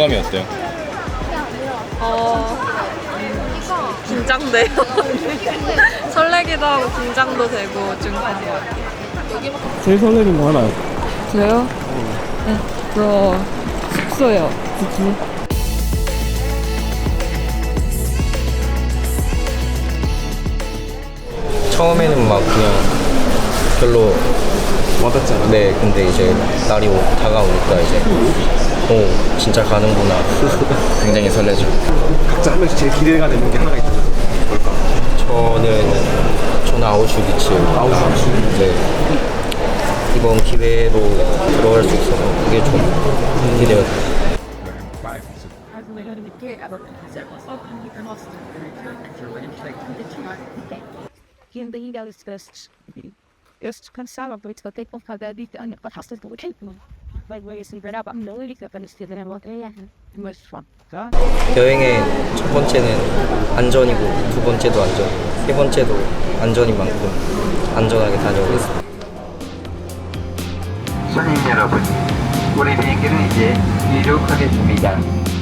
소감이 어때요? 어, 긴장돼요. 설레기도 하고 긴장도 되고 좀 그런 것 같아요. 제일 설레는 거 하나요? 저요? 네, 저 숙소요. 그치? 처음에는 막 그냥 별로 와닿지 않아? 네 근데 이제 날이 오- 다가오니까 이제 오 진짜 가는구나 굉장히 설레죠 각자 한 명씩 제일 기대가 되는 게 하나가 있잖아. 뭘까? 저는 저는 아우슈비츠 아우슈비츠 네 이번 기회로 들어갈 수 있어서 그게 좀 기대가 돼요 esses cansaram por isso que eu tenho que fazer isso a minha pasta do tempo 여행의 첫 번째는 안전이고 두 번째도 안전 세 번째도 안전인 만큼 안전하게 다녀오겠습니다 손님 여러분, 우리 비행기는 이제 이륙하겠습니다.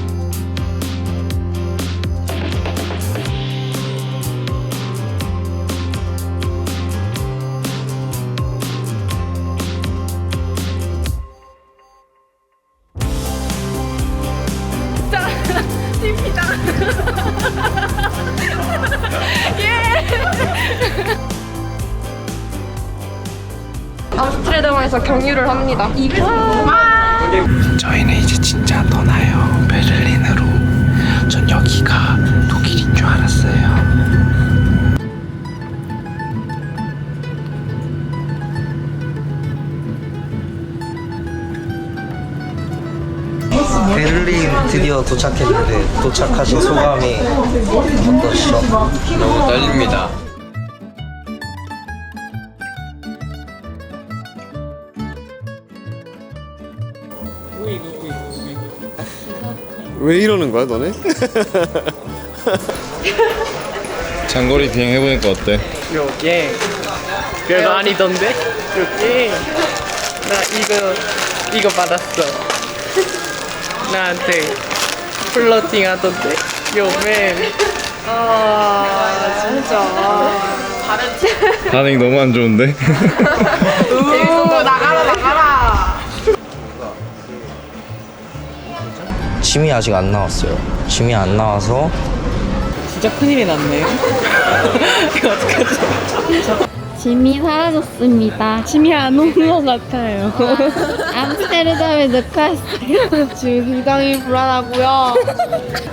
암스테르담에서 경유를 합니다. 저희는 이제 진짜 떠나요. 베를린으로. 전 여기가 독일인 줄 알았어요. 베를린 드디어 도착했는데 도착하신 소감이 어떠시죠? 너무 떨립니다. 왜 이러는 거야, 너네? 장거리 비행 해보니까 어때? 요게 별거 아니던데? 요게 나 이거 이거 받았어 나한테 플러팅 하던데 요맨 아 진짜 반응이 너무 안 좋은데? 우 나가라 나가라. 짐이 아직 안 나왔어요 짐이 안 나와서 진짜 큰일이 났네 이거 어떡하지? 짐이 사라졌습니다. 짐이 안 오는 것 같아요. 암스테르담에 넣고 왔어요. 지금 굉장히 불안하고요.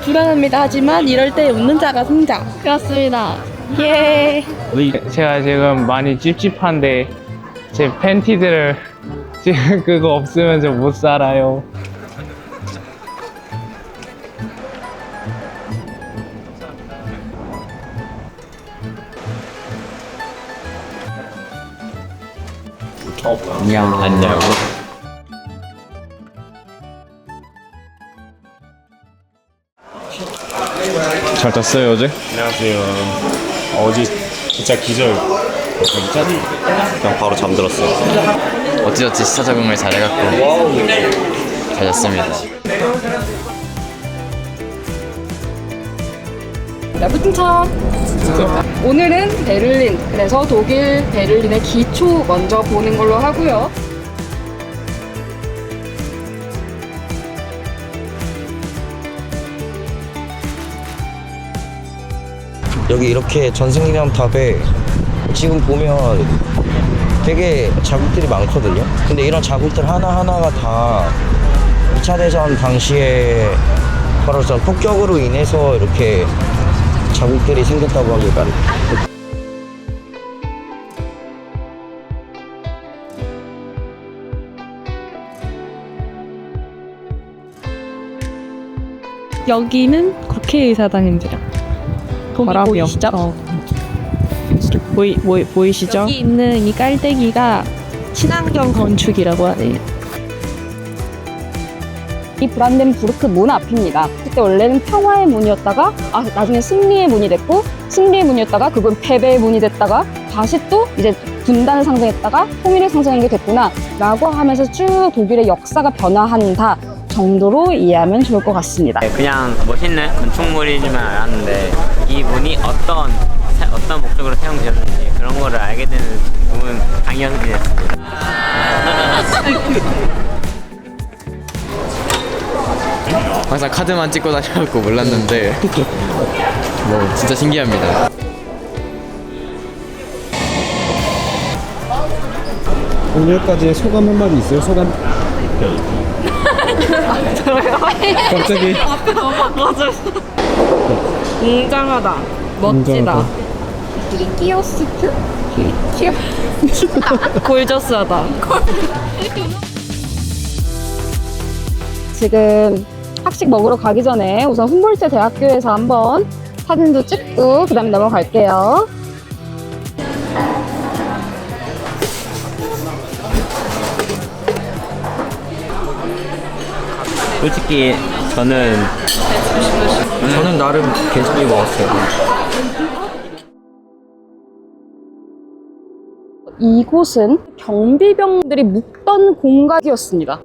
불안합니다. 하지만 이럴 때 웃는 자가 승자. 그렇습니다. 예. 제가 지금 많이 찝찝한데 제 팬티들을 지금 그거 없으면 저 못 살아요 잘 잤어요 어제? 안녕하세요. 어제 진짜 기절. 진짜 그냥 바로 잠들었어요. 어찌어찌 시차 적응을 잘 해갖고 잘 잤습니다. 야부팅차. 오늘은 베를린. 그래서 독일 베를린의 기초 먼저 보는 걸로 하고요. 여기 이렇게 전승기념 탑에 지금 보면 되게 자국들이 많거든요. 근데 이런 자국들 하나하나가 다 2차 대전 당시에 바로 전 폭격으로 인해서 이렇게 자국들이 생겼다고 합니다. 여기는 국회의사당입니다. 거기 보이시죠? 보이, 보이, 보이시죠? 여기 있는 이 깔때기가 친환경 건축이라고 하네요. 이 브란덴부르크 문 앞입니다. 그때 원래는 평화의 문이었다가 아 나중에 승리의 문이 됐고 승리의 문이었다가 그건 패배의 문이 됐다가 다시 또 이제 분단을 상징했다가 통일을 상징하는 게 됐구나 라고 하면서 쭉 독일의 역사가 변화한다 정도로 이해하면 좋을 것 같습니다. 그냥 멋있는 건축물이지만 알았는데 이 문이 어떤 사- 어떤 목적으로 사용되었는지 그런 거를 알게 되는 부분 당연히 됐습니다. 항상 카드만 찍고 다녀갖고 몰랐는데 뭐 진짜 신기합니다. 오늘까지의 소감 한마디 있어요? 소감? 갑자기 웅장하다. 멋지다. 끼어스트? 골저스하다. 지금 학식 먹으러 가기 전에 우선 훔볼트 대학교에서 한번 사진도 찍고 그 다음에 넘어갈게요. 솔직히 저는 저는 나름 괜찮게 먹었어요. 이곳은 경비병들이 묵던 공간이었습니다.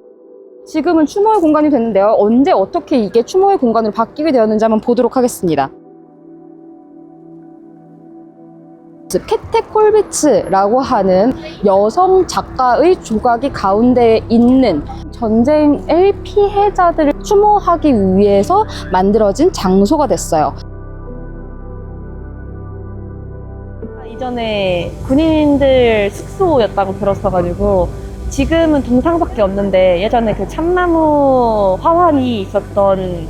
지금은 추모의 공간이 됐는데요. 언제 어떻게 이게 추모의 공간으로 바뀌게 되었는지 한번 보도록 하겠습니다. 캐테 콜비츠라고 하는 여성 작가의 조각이 가운데에 있는 전쟁의 피해자들을 추모하기 위해서 만들어진 장소가 됐어요. 이전에 군인들 숙소였다고 들었어가지고 지금은 동상밖에 없는데 예전에 그 참나무 화환이 있었던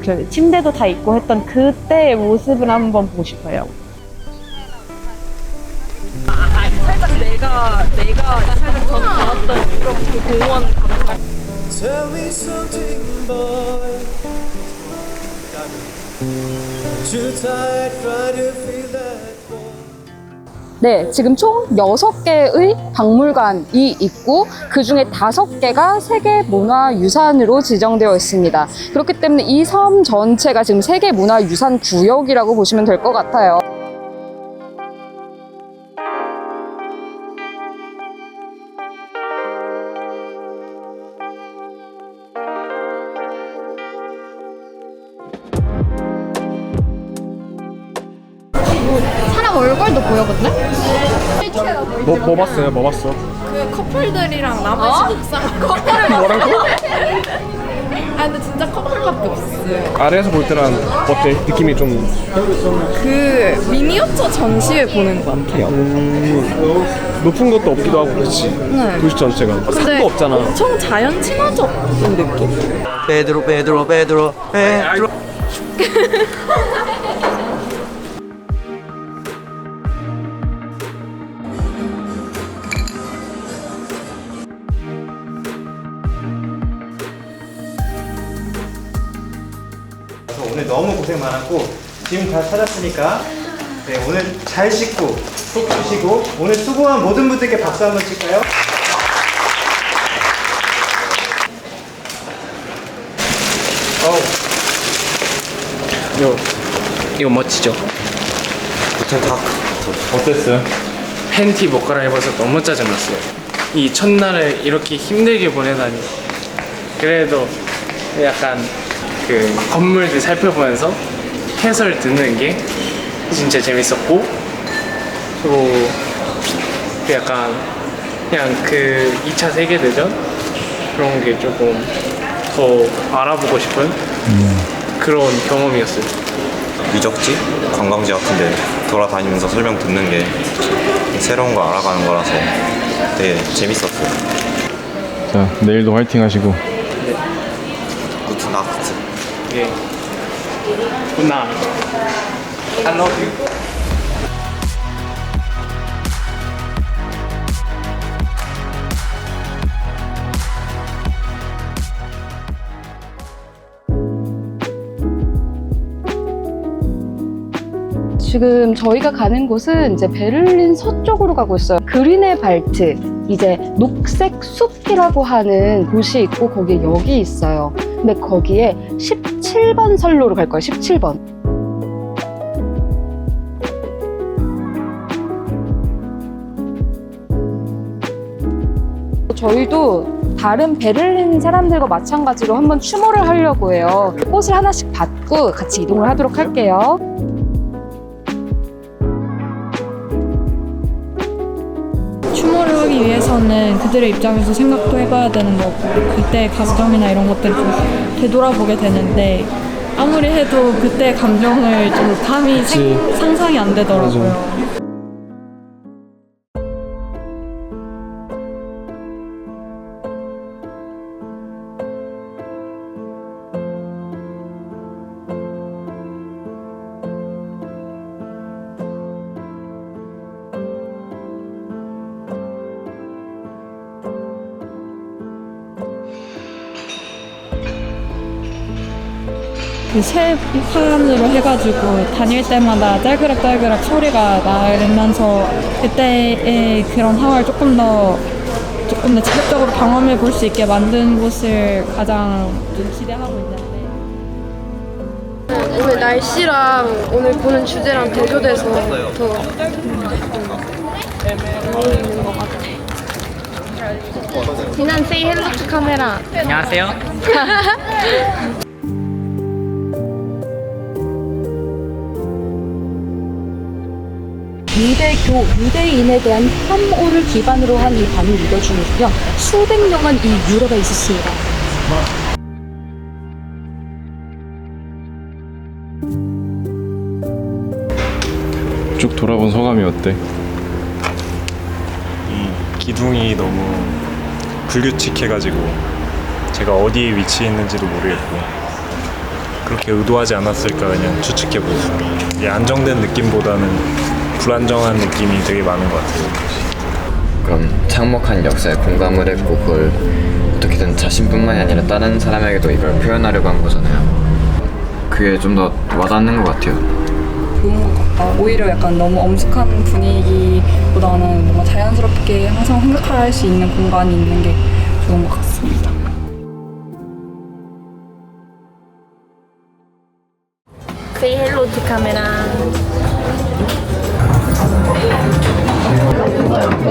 그 침대도 다 있고 했던 그때의 모습을 한번 보고 싶어요. 살짝 내가 내가 살짝 전 가봤던 그런 그 공원 감각. 네, 지금 총 6개의 박물관이 있고 그 중에 5개가 세계 문화 유산으로 지정되어 있습니다. 그렇기 때문에 이 섬 전체가 지금 세계 문화 유산 구역이라고 보시면 될 것 같아요. 뭐, 뭐 봤어요? 뭐 봤어? 그 커플들이랑 나머지 옥상 커플을 뭐라고? 아 근데 진짜 커플밖에 없어요. 아래에서 볼 때랑 어때? 느낌이 좀 그 미니어처 전시회 보는 것 같아요. 음, 높은 것도 없기도 하고 그렇지 네. 도시 전체가 근데 산도 없잖아 엄청 자연 친화적인 느낌? 베드로 베 고생 많았고 지금 다 찾았으니까 네, 오늘 잘 씻고 푹 쉬시고 오늘 수고한 모든 분들께 박수 한번 칠까요? 어우 이거 이거 멋지죠? 어땠어요? 팬티 못 갈아입어서 너무 짜증났어요. 이 첫날을 이렇게 힘들게 보내다니. 그래도 약간 그 건물들 살펴보면서 해설 듣는 게 진짜 재밌었고 그리고 그 약간 그냥 그 2차 세계대전 그런 게 조금 더 알아보고 싶은 그런 경험이었어요. 유적지, 관광지 같은데 돌아다니면서 설명 듣는 게 새로운 거 알아가는 거라서 되게 재밌었어요. 자 내일도 화이팅 하시고. 예. 굿나. I love you. 지금 저희가 가는 곳은 이제 베를린 서쪽으로 가고 있어요. 그린의 발트, 이제 녹색 숲이라고 하는 곳이 있고 거기에 역이 있어요. 근데 거기에 17번 선로로 갈 거예요. 17번. 저희도 다른 베를린 사람들과 마찬가지로 한번 추모를 하려고 해요. 꽃을 하나씩 받고 같이 이동을 하도록 할게요. 하기 위해서는 그들의 입장에서 생각도 해봐야 되는 거고 그때의 감정이나 이런 것들을 좀 되돌아보게 되는데 아무리 해도 그때의 감정을 좀 감히 생- 상상이 안 되더라고요. 그새 판으로 해가지고 다닐 때마다 딸그락딸그락 소리가 나면서 그때의 그런 상황을 조금 더 조금 더 직접적으로 경험해 볼 수 있게 만든 곳을 가장 좀 기대하고 있는데 오늘 날씨랑 오늘 보는 주제랑 대조돼서 더 재미있는 것 같아. 비난 say hello to 카메라. 안녕하세요. 유대교, 유대인에 대한 혐오를 기반으로 한 이 반일 리더 중에서요. 수백 년간 이 유래가 있었습니다. 쭉 돌아본 소감이 어때? 이 기둥이 너무 불규칙해가지고 제가 어디에 위치해 있는지도 모르겠고 그렇게 의도하지 않았을까 그냥 추측해 보였어요. 이게 안정된 느낌보다는 불안정한 느낌이 되게 많은 것 같아요. 그럼 창목한 역사에 공감을 했고 그걸 어떻게든 자신뿐만이 아니라 다른 사람에게도 이걸 표현하려고 한 거잖아요. 그게 좀 더 와닿는 것 같아요. 좋은 것 같다. 오히려 약간 너무 엄숙한 분위기보다는 뭔가 자연스럽게 항상 생각할 수 있는 공간이 있는 게 좋은 것 같습니다. to 카메라.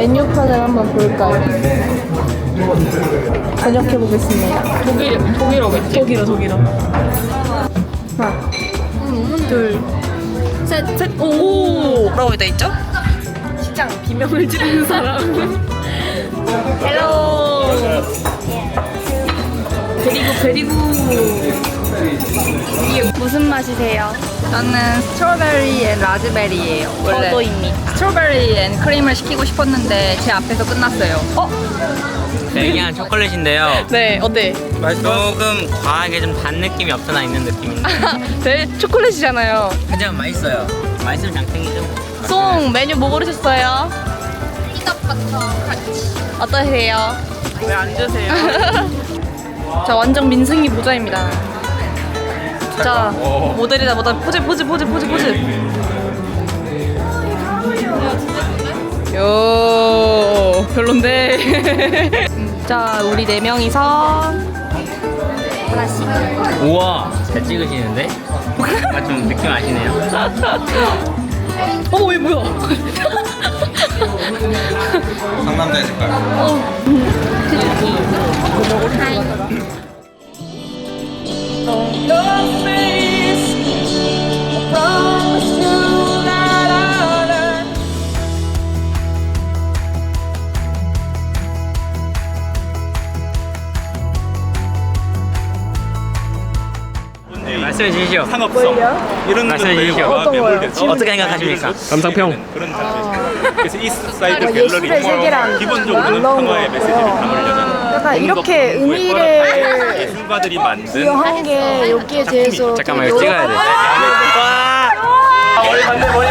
메뉴판을 한번 볼까요? 번역해 보겠습니다. 독일 독일어겠지? 독일어 독일어. 하나, 둘, 셋, 셋. 오! 뭐라고 돼 있죠? 시장 비명을 지르는 사람. 헬로. 그리고 그리고 이게 무슨 맛이세요? 저는 스트로베리 앤 라즈베리예요. 원래 저도입니다. 스트로베리 앤 크림을 시키고 싶었는데 제 앞에서 끝났어요. 어? 벨기안 초콜릿인데요. 네, 어때? 조금 과하게 좀 단 느낌이 없잖아 있는 느낌인데. 네, 초콜릿이잖아요. 하지만 맛있어요. 맛있으면 장땡이죠. 송 메뉴 뭐 고르셨어요? 피넛버터 같이. 어떠세요? 왜안 주세요? 저 완전 민승이 모자입니다. 자, 모델이다, 모델. 포즈, 포즈, 포즈, 포즈, 포즈. 요, 별론데. 자, 우리 네 명이서. 우와, 잘 찍으시는데? 뭔가 좀 느낌 아시네요. 어머, 얘 뭐야? 상남자의 색깔. 네, 말씀해 주시죠. 상업성 이런 말씀해 것들과 주시죠. 어떤 거요? 어떻게 생각하십니까? 감상평 그런 장르. 그래서 이스트 사이드 갤러리 세계란 기본적으로는 놀라운 평화의 것 메시지를 같고요. 담으려는 이렇게 의미를 예술가들이 만든 부여한 게 여기에 대해서 잠깐만 이거 찍어야 돼. 와! 머리 반대 머리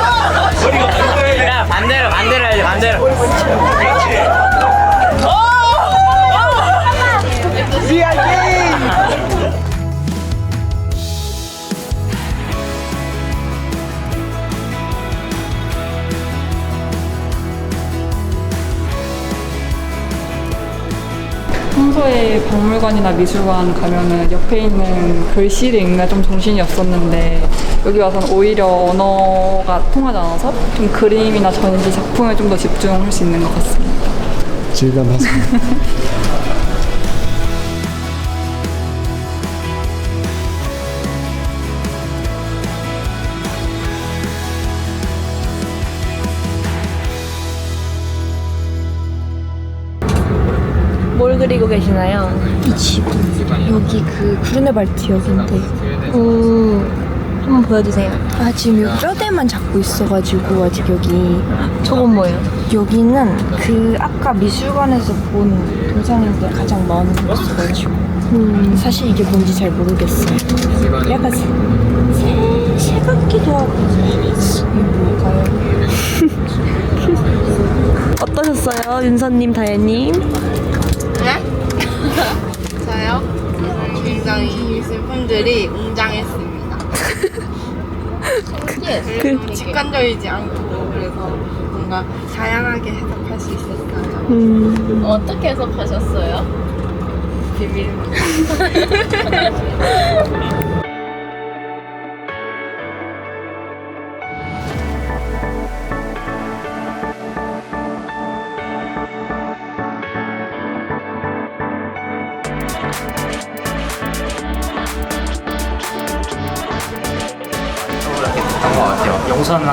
머리가 반대. 야 반대로 반대로 해야지 반대로. 평소에 박물관이나 미술관 가면은 옆에 있는 글씨를 읽는 좀 정신이 없었는데 여기 와서는 오히려 언어가 통하지 않아서 좀 그림이나 전시 작품에 좀 더 집중할 수 있는 것 같습니다. 질감하세요. 그리고 계시나요? 이 집. 여기 그 구르네발트역인데. 오. 한번 보여주세요. 아 지금 여기 뼈대만 잡고 있어가지고 아직 여기. 저건 뭐예요? 여기는 그 아까 미술관에서 본 동상인데 가장 많은 곳이어가지고. 음. 사실 이게 뭔지 잘 모르겠어요. 약간 새, 새, 새 같기도 하고. 이게 뭘까요? 어떠셨어요, 윤서님, 다혜님? 네? 저요? 굉장히 슬픔들이 웅장했습니다. 그- 직관적이지 않고 그래서 뭔가 다양하게 해석할 수 있었어요. 음. 어떻게 해석하셨어요? 비밀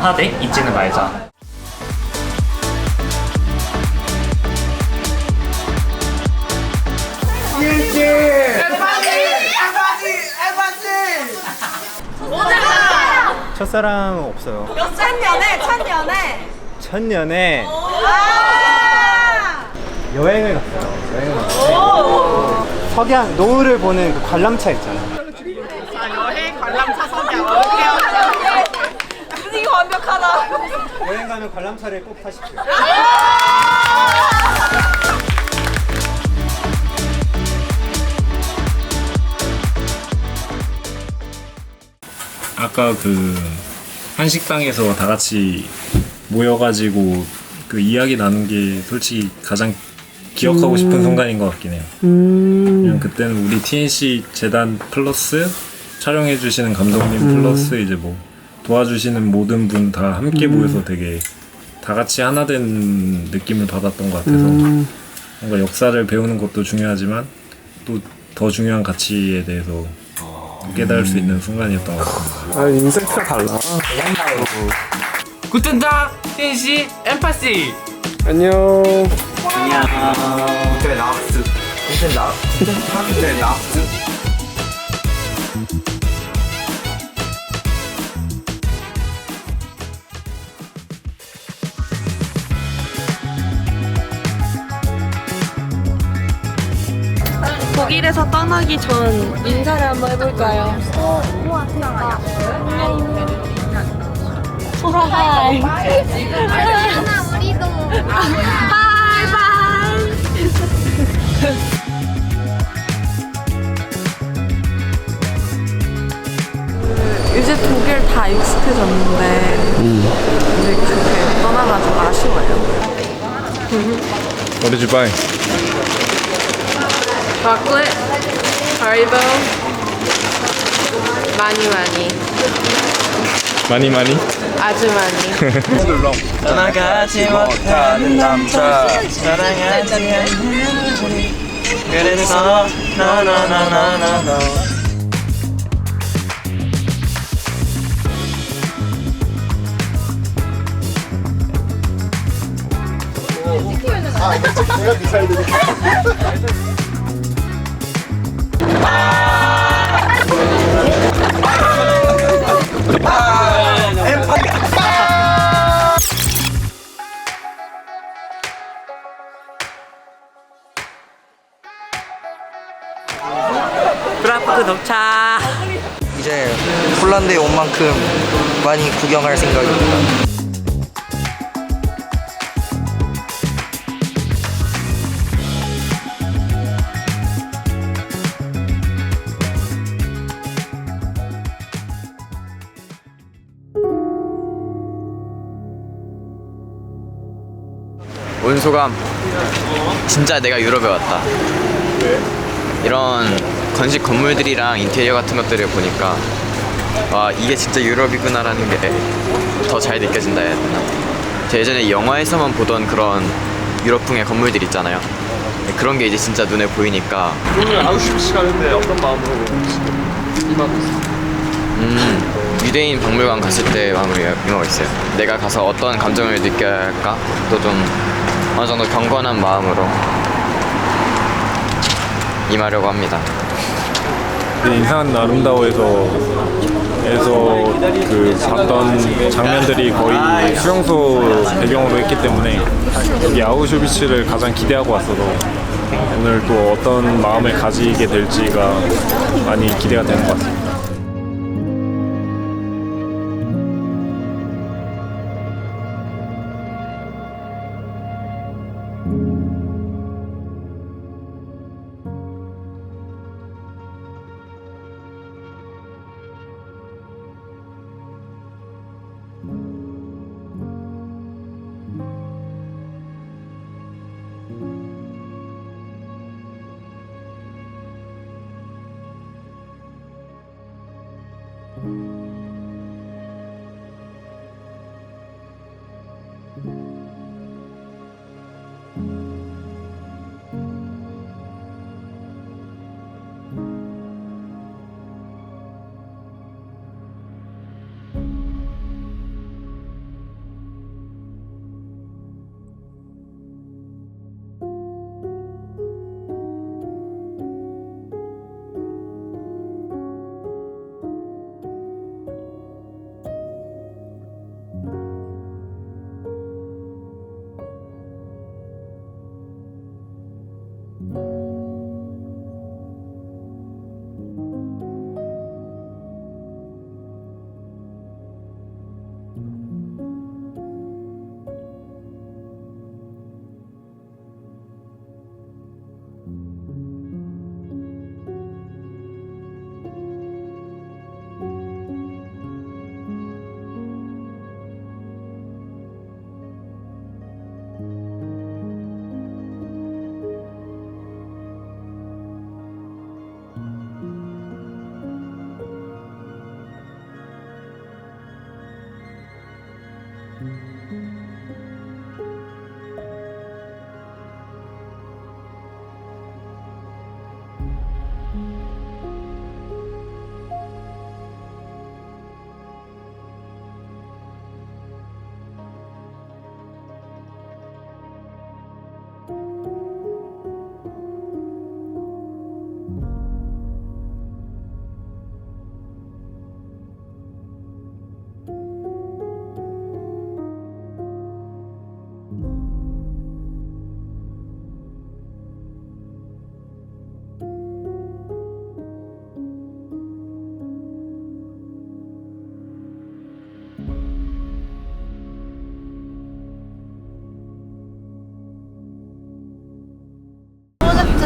용서는 하되 잊지는 말자. 첫사랑 없어요. 천년에, 천년에. 첫년에 여행을 갔어요. 여행을 갔는데 석양 노을을 보는 그 관람차 있잖아요. 여행 관람차 석양 어때요? 분위기 완벽하다. 여행 가면 관람차를 꼭 타십시오. 아까 그 한식당에서 다 같이 모여가지고 그 이야기 나눈 게 솔직히 가장 기억하고 싶은 음. 순간인 것 같긴 해요. 음. 왜냐면 그때는 우리 TNC 재단 플러스 촬영해주시는 감독님 음. 플러스 이제 뭐 도와주시는 모든 분 다 함께 음. 모여서 되게 다 같이 하나 된 느낌을 받았던 것 같아서 음. 뭔가 역사를 배우는 것도 중요하지만 또 더 중요한 가치에 대해서 깨달을 수 있는 순간이었던 것 같습니다. 아 인생트가 달라. 구텐탁 TNC 엠파시 안녕. 안녕 네나네나 독일에서 떠나기 전 인사를 한번 해볼까요? 하이. 하나 우리도. 바이바이. 이제 독일 다 익숙해졌는데 이제 그게 떠나가지고 아쉬워요. What did you buy? Chocolate, Haribo, 많이 많이, 많이 많이. 아주 많이. 떠나가지 못하는 남자 사랑하지 않는 그래서 나나나나나나 아, 이거 좀 내가 미사일 드릴게. 프랑크푸르트 도착 이제 폴란드에 온 만큼 많이 구경할 생각입니다 온 소감 진짜 내가 유럽에 왔다 이런 건식 건물들이랑 인테리어 같은 것들을 보니까 와 이게 진짜 유럽이구나라는 게 더 잘 느껴진다 해야 되나 예전에 영화에서만 보던 그런 유럽풍의 건물들 있잖아요 그런 게 이제 진짜 눈에 보이니까 오늘 9시 가는데 어떤 마음으로 임하고 있어? 음, 유대인 박물관 갔을 때 마음을 임하고 있어요. 내가 가서 어떤 감정을 느껴야 할까? 또좀 어느 정도 경건한 마음으로 임하려고 합니다. 네, 인산 아름다워에서 에서 그 봤던 장면들이 거의 수영소 배경으로 했기 때문에 여기 아우슈비츠를 가장 기대하고 왔어서 오늘 또 어떤 마음을 가지게 될지가 많이 기대가 되는 것 같습니다.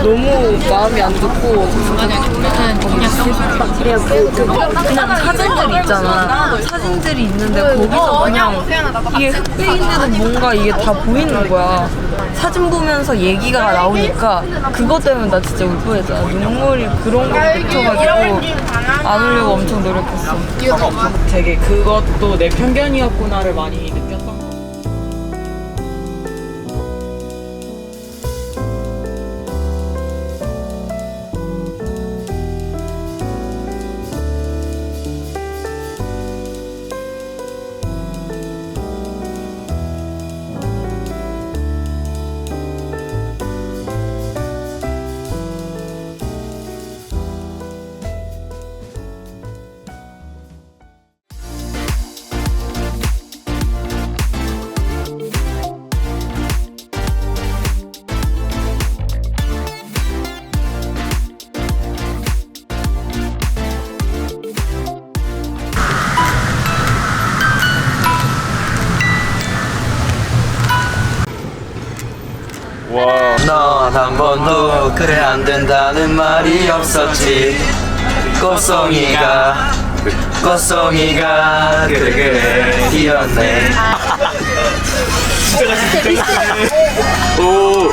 너무 마음이 안 좋고 그냥 그냥 사진들 있잖아. 사진들이 있는데 거기서 그냥 이게 흑백인데도 뭔가 이게 다 보이는 거야. 사진 보면서 얘기가 나오니까 그것 때문에 나 진짜 울 뻔했잖아 눈물이 그런 거 묻혀가지고 안 울려고 엄청 노력했어. 되게 그것도 내 편견이었구나를 많이 그래 안 된다는 말이 없었지. 꽃송이가 꽃송이가 그래 그래 피었네. 오.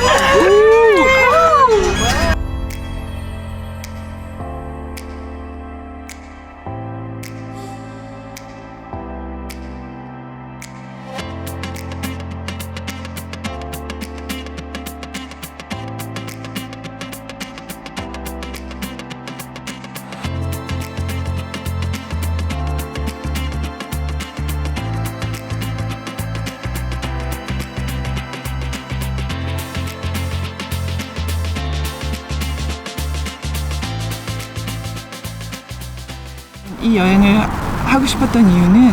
이 여행을 하고 싶었던 이유는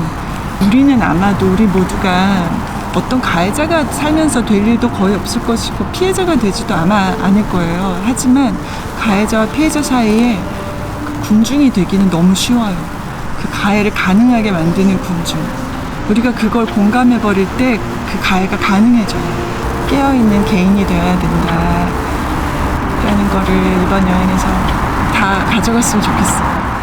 우리는 아마도 우리 모두가 어떤 가해자가 살면서 될 일도 거의 없을 것이고 피해자가 되지도 아마 않을 거예요. 하지만 가해자와 피해자 사이에 그 군중이 되기는 너무 쉬워요. 그 가해를 가능하게 만드는 군중. 우리가 그걸 공감해 버릴 때 그 가해가 가능해져요. 깨어 있는 개인이 되어야 된다. 라는 거를 이번 여행에서 다 가져갔으면 좋겠어요.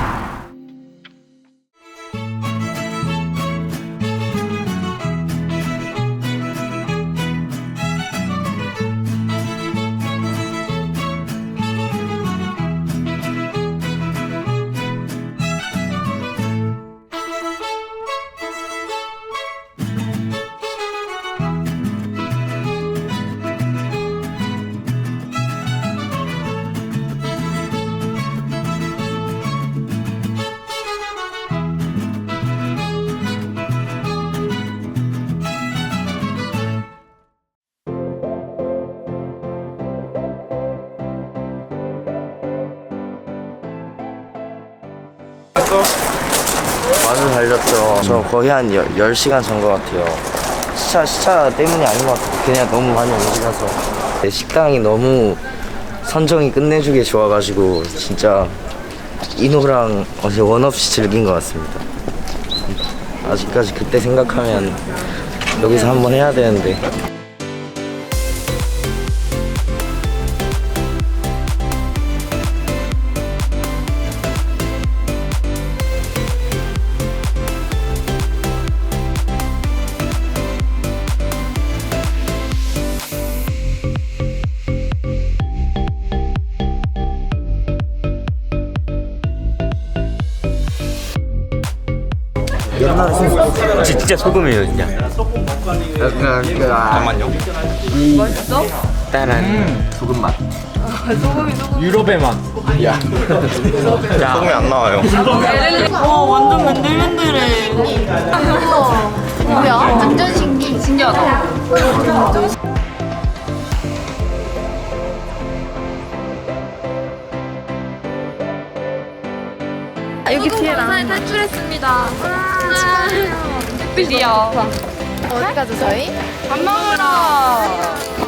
거의 한 10, 10 시간 잔 것 같아요. 시차, 시차 때문이 아닌 것 같아요. 그냥 너무 많이 움직여서. 네, 식당이 너무 선정이 끝내주게 좋아가지고 진짜 인호랑 어제 원 없이 즐긴 것 같습니다. 아직까지 그때 생각하면 여기서 한번 해야 되는데 진짜 소금이에요 진짜 잠깐만요. 맛있어? 따란 소금 맛 소금이 소금. 유럽의 맛. 야 소금이 안 나와요. 어 완전 맨들맨들해. 뭐야? 완전 신기. 신기하다. 아, 여기 뒤에 나. 탈출했습니다. 드디어. 어디 가죠 저희? 밥 먹으러.